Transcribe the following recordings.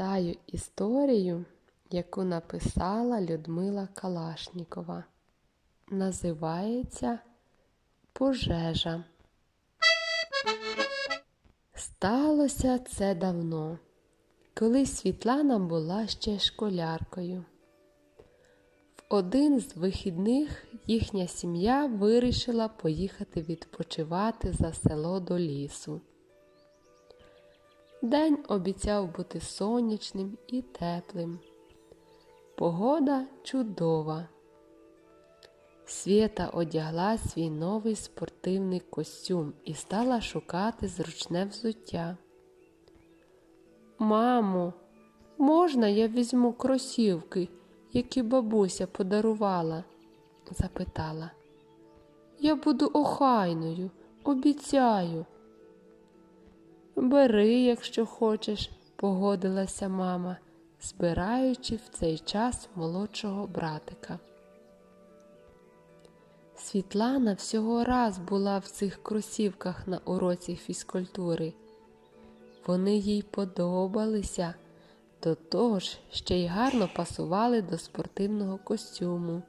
читаю історію, яку написала Людмила Калашнікова. Називається Пожежа. Сталося це давно, коли Світлана була ще школяркою. В один з вихідних їхня сім'я вирішила поїхати відпочивати за село до лісу. День обіцяв бути сонячним і теплим. Погода чудова. Свєта одягла свій новий спортивний костюм і стала шукати зручне взуття. Мамо, можна я візьму кросівки, які бабуся подарувала? запитала. Я буду охайною, обіцяю. Бери, якщо хочеш, погодилася мама, збираючи в цей час молодшого братика. Світлана всього раз була в цих кросівках на уроці фізкультури. Вони їй подобалися, до того ж ще й гарно пасували до спортивного костюму.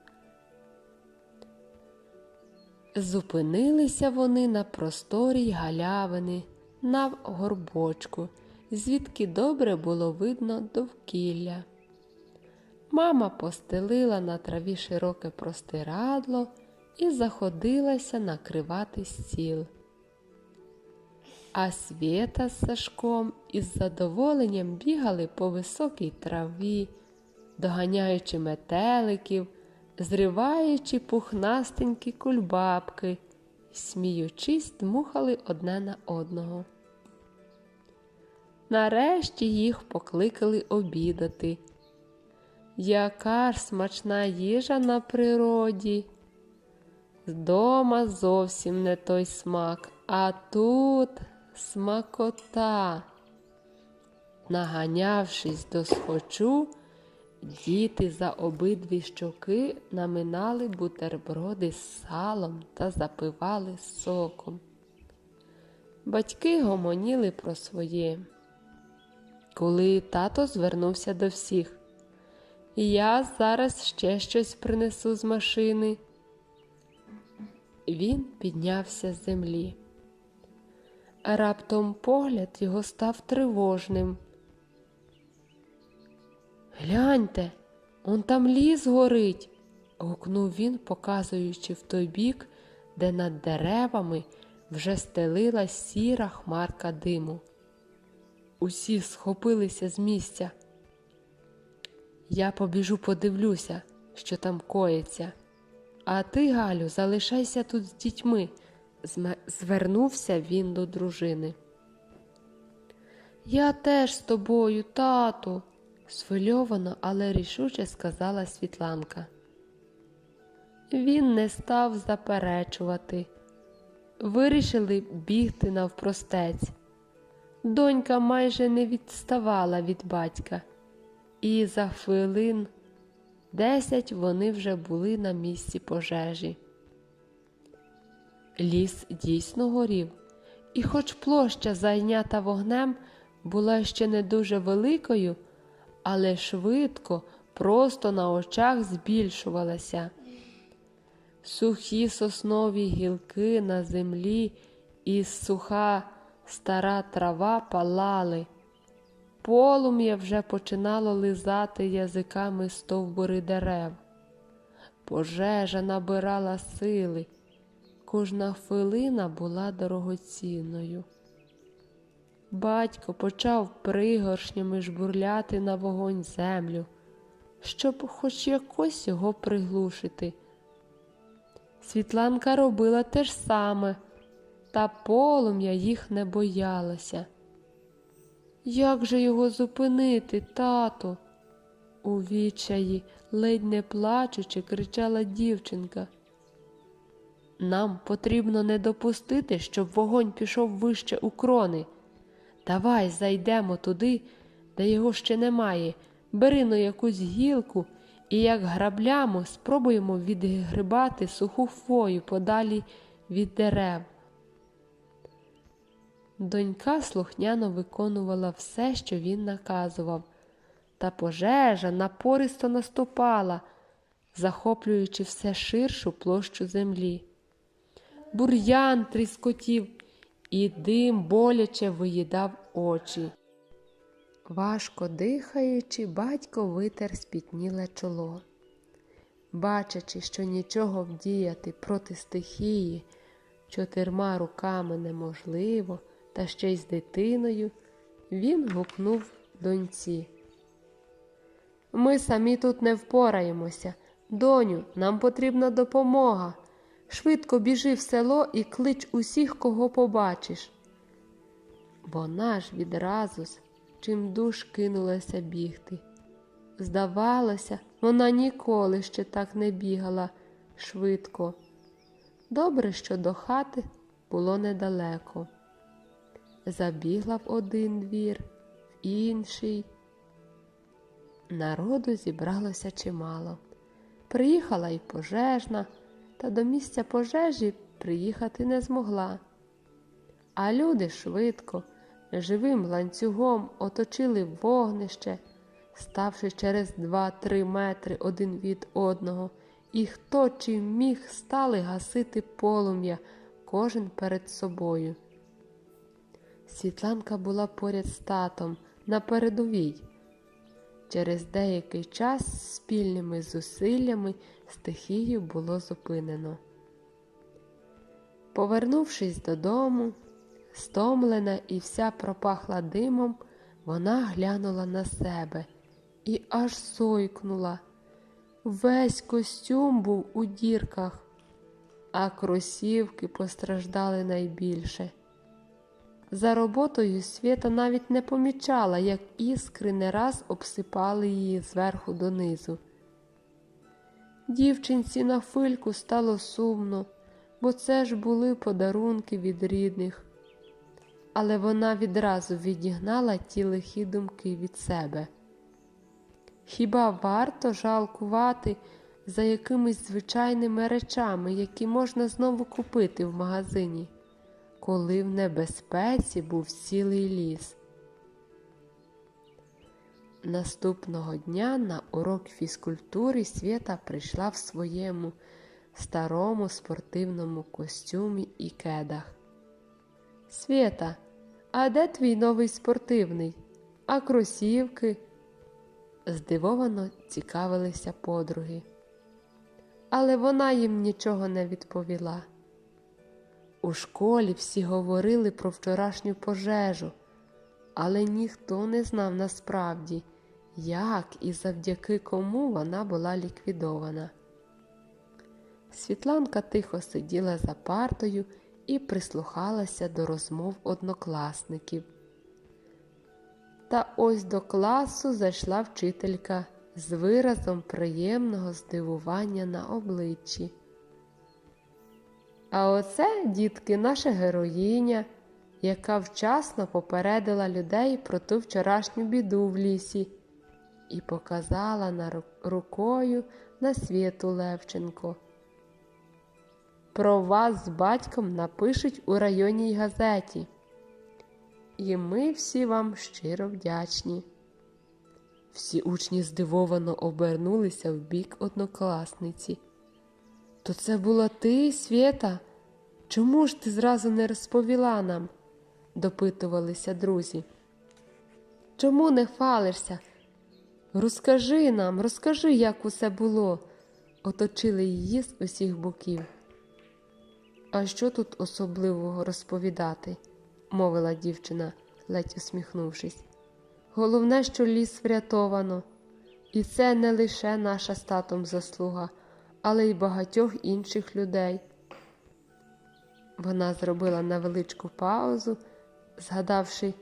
Зупинилися вони на просторій галявини на горбочку, звідки добре було видно довкілля. Мама постелила на траві широке простирадло і заходилася накривати стіл. А Свєта з Сашком із задоволенням бігали по високій траві, доганяючи метеликів, зриваючи пухнастенькі кульбабки сміючись, дмухали одне на одного. Нарешті їх покликали обідати. Яка ж смачна їжа на природі. Дома зовсім не той смак, а тут смакота. Наганявшись до схочу, діти за обидві щоки наминали бутерброди з салом та запивали соком. Батьки гомоніли про своє. Коли тато звернувся до всіх, я зараз ще щось принесу з машини. Він піднявся з землі. Раптом погляд його став тривожним. Гляньте, он там ліс горить, гукнув він, показуючи в той бік, де над деревами вже стелилась сіра хмарка диму. Усі схопилися з місця. Я побіжу подивлюся, що там коїться. А ти, Галю, залишайся тут з дітьми, звернувся він до дружини. Я теж з тобою, тату, схвильовано, але рішуче сказала Світланка. Він не став заперечувати. Вирішили бігти навпростець. Донька майже не відставала від батька, і за хвилин десять вони вже були на місці пожежі. Ліс дійсно горів, і, хоч площа, зайнята вогнем, була ще не дуже великою, але швидко, просто на очах збільшувалася. Сухі соснові гілки на землі і суха стара трава палали. Полум'я вже починало лизати язиками стовбури дерев. Пожежа набирала сили, кожна хвилина була дорогоцінною. Батько почав пригоршнями жбурляти на вогонь землю, щоб хоч якось його приглушити. Світланка робила те ж саме, та полум'я їх не боялося. Як же його зупинити, тато? У відчаї, ледь не плачучи, кричала дівчинка. Нам потрібно не допустити, щоб вогонь пішов вище у крони. Давай зайдемо туди, де його ще немає, бери на якусь гілку і, як граблямо, спробуємо відгрибати суху хвою подалі від дерев. Донька слухняно виконувала все, що він наказував, та пожежа напористо наступала, захоплюючи все ширшу площу землі. Бур'ян тріскотів, і дим боляче виїдав очі. Важко дихаючи, батько витер спітніле чоло. Бачачи, що нічого вдіяти проти стихії чотирма руками неможливо, та ще й з дитиною, він гукнув доньці. Ми самі тут не впораємося. Доню, нам потрібна допомога. Швидко біжи в село і клич усіх, кого побачиш. Вона ж відразу з чим душ кинулася бігти. Здавалося, вона ніколи ще так не бігала швидко. Добре, що до хати було недалеко. Забігла в один двір, в інший. Народу зібралося чимало. Приїхала й пожежна, та до місця пожежі приїхати не змогла. А люди швидко, живим ланцюгом оточили вогнище, ставши через два-три метри один від одного, і хто чим міг стали гасити полум'я, кожен перед собою. Світланка була поряд з татом на передовій. Через деякий час спільними зусиллями стихію було зупинено. Повернувшись додому, стомлена і вся пропахла димом, вона глянула на себе і аж сойкнула. Весь костюм був у дірках, а кросівки постраждали найбільше. За роботою Свята навіть не помічала, як іскри не раз обсипали її зверху донизу. Дівчинці на хвильку стало сумно, бо це ж були подарунки від рідних. Але вона відразу відігнала ті лихі думки від себе. Хіба варто жалкувати за якимись звичайними речами, які можна знову купити в магазині? Коли в небезпеці був цілий ліс. Наступного дня на урок фізкультури Свята прийшла в своєму старому спортивному костюмі і кедах. Свята, а де твій новий спортивний? А кросівки? Здивовано цікавилися подруги. Але вона їм нічого не відповіла. У школі всі говорили про вчорашню пожежу, але ніхто не знав насправді, як і завдяки кому вона була ліквідована. Світланка тихо сиділа за партою і прислухалася до розмов однокласників. Та ось до класу зайшла вчителька з виразом приємного здивування на обличчі. А оце, дітки, наша героїня, яка вчасно попередила людей про ту вчорашню біду в лісі і показала на рукою на світу Левченко. Про вас з батьком напишуть у районній газеті. І ми всі вам щиро вдячні. Всі учні здивовано обернулися в бік однокласниці. То це була ти, Свєта? Чому ж ти зразу не розповіла нам? допитувалися друзі. Чому не хвалишся? Розкажи нам, розкажи, як усе було, оточили її з усіх боків. А що тут особливого розповідати? мовила дівчина, ледь усміхнувшись. Головне, що ліс врятовано, і це не лише наша з татом заслуга але й багатьох інших людей. Вона зробила невеличку паузу, згадавши,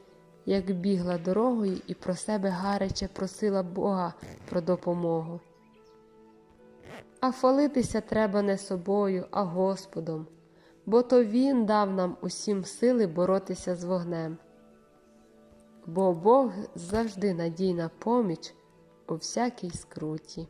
як бігла дорогою і про себе гаряче просила Бога про допомогу. А хвалитися треба не собою, а Господом, бо то Він дав нам усім сили боротися з вогнем. Бо Бог завжди надійна поміч у всякій скруті.